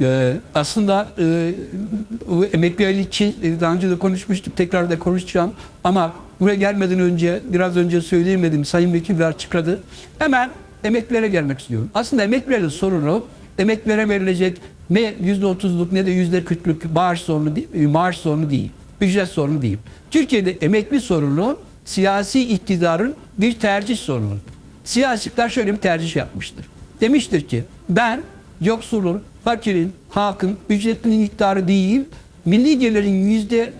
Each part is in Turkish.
Ee, aslında e, bu emekliler için e, daha önce de konuşmuştuk, tekrar da konuşacağım. Ama buraya gelmeden önce, biraz önce söyleyemedim, Sayın Vekil de açıkladı. Hemen emeklilere gelmek istiyorum. Aslında emeklilerin sorunu, emeklilere verilecek ne yüzde otuzluk ne de yüzde kırklık maaş sorunu değil, e, maaş sorunu değil, ücret sorunu değil. Türkiye'de emekli sorunu siyasi iktidarın bir tercih sorunu. Siyasiler şöyle bir tercih yapmıştır. Demiştir ki ben yoksulun, fakirin, halkın ücretinin miktarı değil, milli gelirin yüzde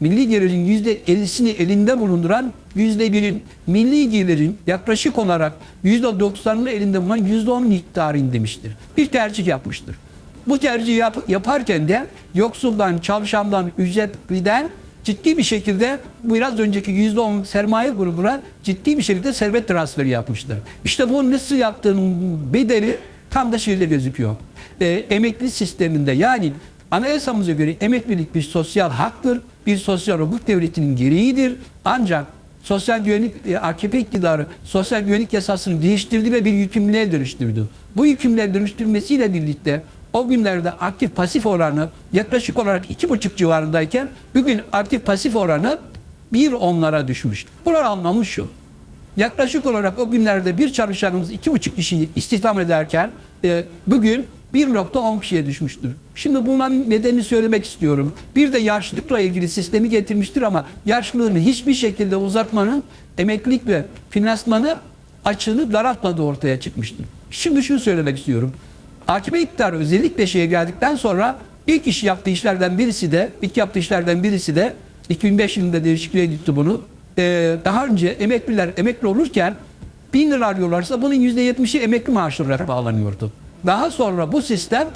milli gelirin yüzde ellisini elinde bulunduran yüzde birin, milli gelirin yaklaşık olarak yüzde doksanını elinde bulunan yüzde on miktarını demiştir. Bir tercih yapmıştır. Bu tercihi yap- yaparken de yoksuldan, çalışandan, ücretliden ciddi bir şekilde biraz önceki yüzde on sermaye grubuna ciddi bir şekilde servet transferi yapmışlar. İşte bu nasıl yaptığının bedeli tam da şeyde gözüküyor. Ee, emekli sisteminde yani anayasamıza göre emeklilik bir sosyal haktır, bir sosyal hukuk devletinin gereğidir. Ancak sosyal güvenlik e, AKP iktidarı sosyal güvenlik yasasını değiştirdi ve bir yükümlülüğe dönüştürdü. Bu yükümlülüğe dönüştürmesiyle birlikte o günlerde aktif pasif oranı yaklaşık olarak iki buçuk civarındayken bugün aktif pasif oranı bir onlara düşmüş. Bunun anlamı şu. Yaklaşık olarak o günlerde bir çalışanımız iki buçuk kişiyi istihdam ederken e, bugün 1.10 kişiye düşmüştür. Şimdi bunların nedenini söylemek istiyorum. Bir de yaşlılıkla ilgili sistemi getirmiştir ama yaşlılığını hiçbir şekilde uzatmanın emeklilik ve finansmanı açığını daraltmadığı ortaya çıkmıştır. Şimdi şunu söylemek istiyorum. AKP iktidarı özellikle şeye geldikten sonra ilk iş yaptığı işlerden birisi de, ilk yaptığı işlerden birisi de 2005 yılında değişikliğe gitti bunu. Ee, daha önce emekliler emekli olurken 1000 lira alıyorlarsa bunun %70'i emekli maaşı olarak bağlanıyordu. Daha sonra bu sistem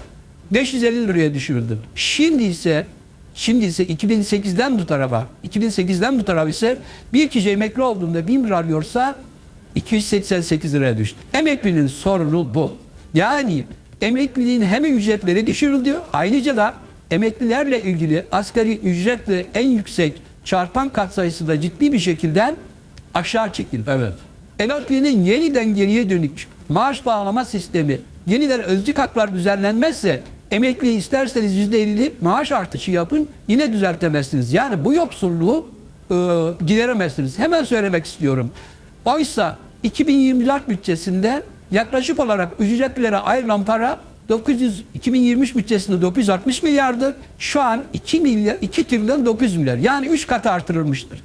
550 liraya düşürdü. Şimdi ise Şimdi ise 2008'den bu tarafa, 2008'den bu tarafa ise bir kişi emekli olduğunda 1000 lira alıyorsa 288 liraya düştü. Emeklinin sorunu bu. Yani emekliliğin hem ücretleri düşürüldü, ayrıca da emeklilerle ilgili asgari ücretle en yüksek çarpan katsayısı da ciddi bir şekilde aşağı çekildi. Evet. Emeklinin yeniden geriye dönük maaş bağlama sistemi yeniden özlük haklar düzenlenmezse emekli isterseniz %50 maaş artışı yapın yine düzeltemezsiniz. Yani bu yoksulluğu e, gideremezsiniz. Hemen söylemek istiyorum. Oysa 2024 bütçesinde yaklaşık olarak ücretlilere ayrılan para 900 2023 bütçesinde 960 milyardı. Şu an 2 milyar 2 trilyon 900 milyar. Yani 3 kat artırılmıştır.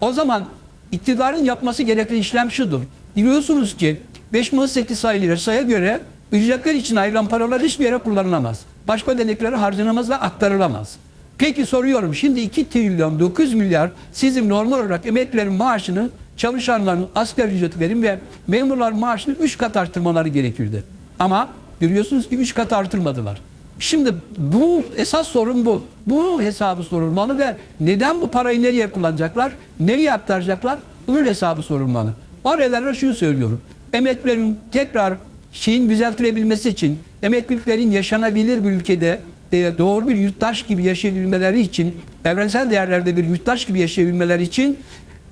O zaman iktidarın yapması gereken işlem şudur. Biliyorsunuz ki 5018 sayılı yasaya göre ücretler için ayrılan paralar hiçbir yere kullanılamaz. Başka ödeneklere harcanamaz ve aktarılamaz. Peki soruyorum şimdi 2 trilyon 900 milyar sizin normal olarak emeklilerin maaşını çalışanların asgari ücreti verin ve memurların maaşını 3 kat artırmaları gerekirdi. Ama görüyorsunuz ki 3 kat artırmadılar. Şimdi bu esas sorun bu. Bu hesabı sorulmalı ve neden bu parayı nereye kullanacaklar? Nereye aktaracaklar? Bunun hesabı sorulmalı. Oraya şunu söylüyorum. Emeklilerin tekrar şeyin düzeltilebilmesi için emekliliklerin yaşanabilir bir ülkede e, doğru bir yurttaş gibi yaşayabilmeleri için evrensel değerlerde bir yurttaş gibi yaşayabilmeleri için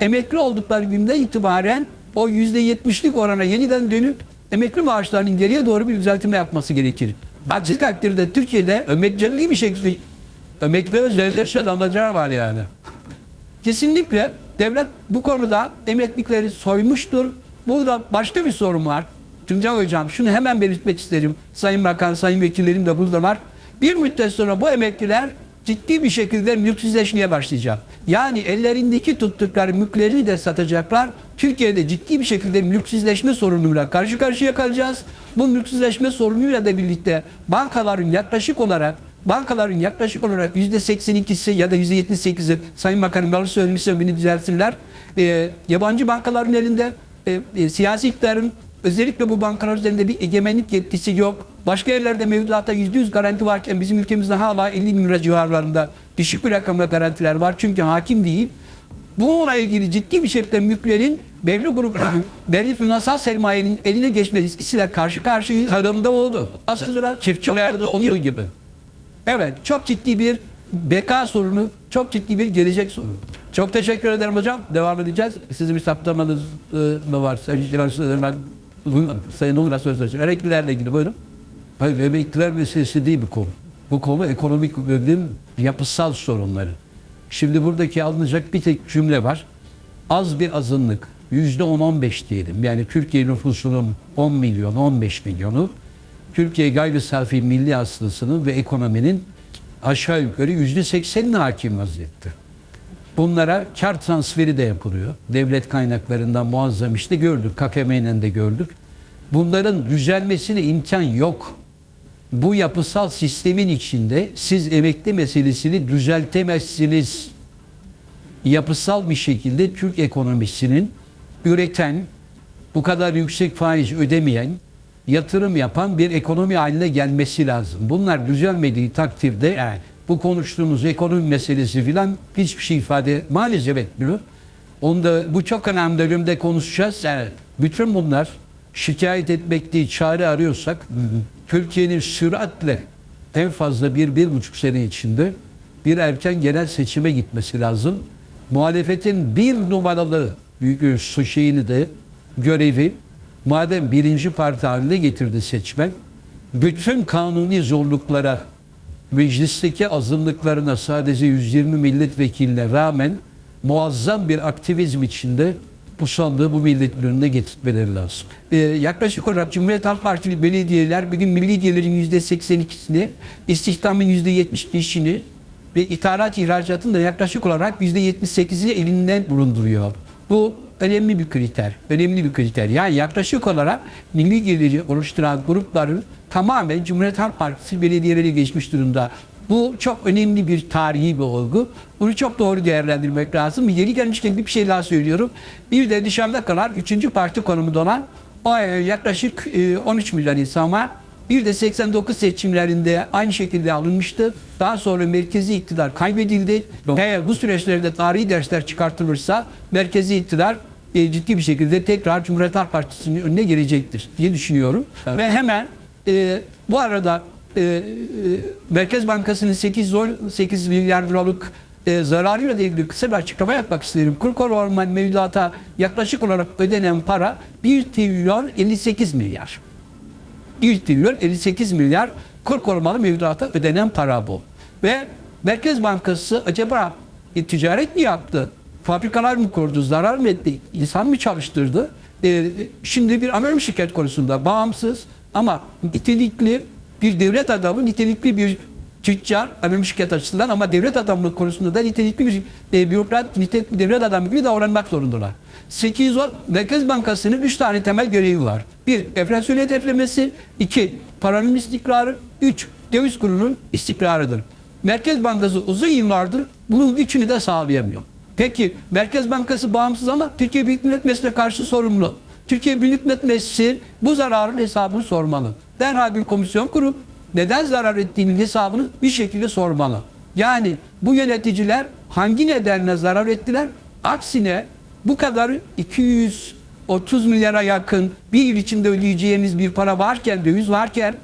emekli oldukları günden itibaren o yüzde yetmişlik orana yeniden dönüp emekli maaşlarının geriye doğru bir düzeltme yapması gerekir. Aksi takdirde Türkiye'de emeklilik bir şekilde emekli özelleşen alacağı var yani. Kesinlikle devlet bu konuda emeklilikleri soymuştur. Burada başka bir sorun var. Tuncay Hocam şunu hemen belirtmek isterim. Sayın Bakan, Sayın Vekillerim de burada var. Bir müddet sonra bu emekliler ciddi bir şekilde mülksüzleşmeye başlayacak. Yani ellerindeki tuttukları mülkleri de satacaklar. Türkiye'de ciddi bir şekilde mülksüzleşme sorunuyla karşı karşıya kalacağız. Bu mülksüzleşme sorunuyla da birlikte bankaların yaklaşık olarak bankaların yaklaşık olarak %82'si ya da %78'i Sayın Bakanım yanlış söylemişsem beni düzelsinler. E, yabancı bankaların elinde e, e, siyasi iktidarın özellikle bu bankalar üzerinde bir egemenlik yetkisi yok. Başka yerlerde mevduatta %100 garanti varken bizim ülkemizde hala 50 bin lira civarlarında düşük bir rakamda garantiler var. Çünkü hakim değil. Bununla ilgili ciddi bir şekilde mülklerin belli grupların, belli finansal sermayenin eline geçme riskisiyle karşı karşıya tarımda oldu. Aslında çiftçilerde oluyor gibi. Evet, çok ciddi bir beka sorunu, çok ciddi bir gelecek sorunu. Çok teşekkür ederim hocam. Devam edeceğiz. Sizin bir saptamanız e, mı var? Sayın Sayın söz söyleyeceğim. Emeklilerle ilgili buyurun. Hayır, emekliler meselesi değil bu konu. Bu konu ekonomik bölüm yapısal sorunları. Şimdi buradaki alınacak bir tek cümle var. Az bir azınlık, yüzde 10-15 diyelim. Yani Türkiye nüfusunun 10 milyon, 15 milyonu, Türkiye gayri safi milli hasılasının ve ekonominin aşağı yukarı yüzde 80'ine hakim vaziyette. Bunlara kar transferi de yapılıyor. Devlet kaynaklarından muazzam işte gördük. KKM'yle de gördük. Bunların düzelmesine imkan yok. Bu yapısal sistemin içinde siz emekli meselesini düzeltemezsiniz. Yapısal bir şekilde Türk ekonomisinin üreten, bu kadar yüksek faiz ödemeyen, yatırım yapan bir ekonomi haline gelmesi lazım. Bunlar düzelmediği takdirde bu konuştuğumuz ekonomi meselesi filan hiçbir şey ifade maalesef etmiyor. Onda bu çok önemli bölümde konuşacağız. Yani bütün bunlar şikayet etmek değil, çare arıyorsak Türkiye'nin süratle en fazla bir, bir buçuk sene içinde bir erken genel seçime gitmesi lazım. Muhalefetin bir numaralı büyük şeyini de görevi madem birinci parti haline getirdi seçmen bütün kanuni zorluklara meclisteki azınlıklarına sadece 120 milletvekiline rağmen muazzam bir aktivizm içinde bu sandığı bu milletin önüne getirmeleri lazım. Ee, yaklaşık olarak Cumhuriyet Halk Partili belediyeler bugün milliyetçilerin %82'sini, istihdamın %75'ini ve ithalat ihracatın da yaklaşık olarak %78'i elinden bulunduruyor. Bu önemli bir kriter. Önemli bir kriter. Yani yaklaşık olarak milli geliri oluşturan grupların tamamen Cumhuriyet Halk Partisi belediyeleri geçmiş durumda. Bu çok önemli bir tarihi bir olgu. Bunu çok doğru değerlendirmek lazım. Yeri gelmişken bir şey daha söylüyorum. Bir de dışarıda kalan 3. parti konumunda olan o e, yaklaşık e, 13 milyon insan var. Bir de 89 seçimlerinde aynı şekilde alınmıştı. Daha sonra merkezi iktidar kaybedildi. Eğer bu süreçlerde tarihi dersler çıkartılırsa merkezi iktidar e, ciddi bir şekilde tekrar Cumhuriyet Halk Partisi'nin önüne gelecektir diye düşünüyorum. Ve hemen e, bu arada e, e, Merkez Bankası'nın 8, 8 milyar liralık e, zararıyla ilgili kısa bir açıklama yapmak isterim. Kur koruma mevduata yaklaşık olarak ödenen para 1 trilyon 58 milyar. 1 trilyon 58 milyar kur korumalı mevduata ödenen para bu. Ve Merkez Bankası acaba e, ticaret mi yaptı? Fabrikalar mı kurdu? Zarar mı etti? İnsan mı çalıştırdı? E, şimdi bir anonim şirket konusunda bağımsız ama nitelikli bir devlet adamı, nitelikli bir tüccar, anonim şirket açısından ama devlet adamlığı konusunda da nitelikli bir e, bürokrat, nitelikli devlet adamı gibi davranmak zorundalar. 810 Merkez Bankası'nın 3 tane temel görevi var. 1. Enflasyon hedeflemesi. 2. Paranın istikrarı. 3. Döviz kurunun istikrarıdır. Merkez Bankası uzun yıllardır bunun üçünü de sağlayamıyor. Peki Merkez Bankası bağımsız ama Türkiye Büyük Millet Meclisi'ne karşı sorumlu. Türkiye Büyük Millet Meclisi bu zararın hesabını sormalı. Derhal bir komisyon kurup neden zarar ettiğinin hesabını bir şekilde sormalı. Yani bu yöneticiler hangi nedenle zarar ettiler? Aksine bu kadar 230 milyara yakın bir yıl içinde ödeyeceğiniz bir para varken, döviz varken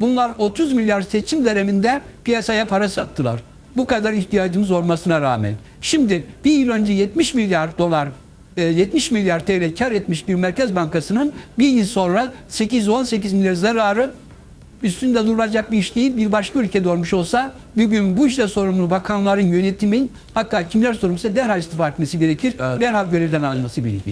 bunlar 30 milyar seçim döneminde piyasaya para sattılar. Bu kadar ihtiyacımız olmasına rağmen. Şimdi bir yıl önce 70 milyar dolar 70 milyar TL kar etmiş bir Merkez Bankası'nın bir yıl sonra 8-18 milyar zararı üstünde durulacak bir iş değil. Bir başka ülkede olmuş olsa bugün bu işte sorumlu bakanların yönetimin hatta kimler sorumlusa derhal istifa etmesi gerekir. Derhal görevden alınması gerekir.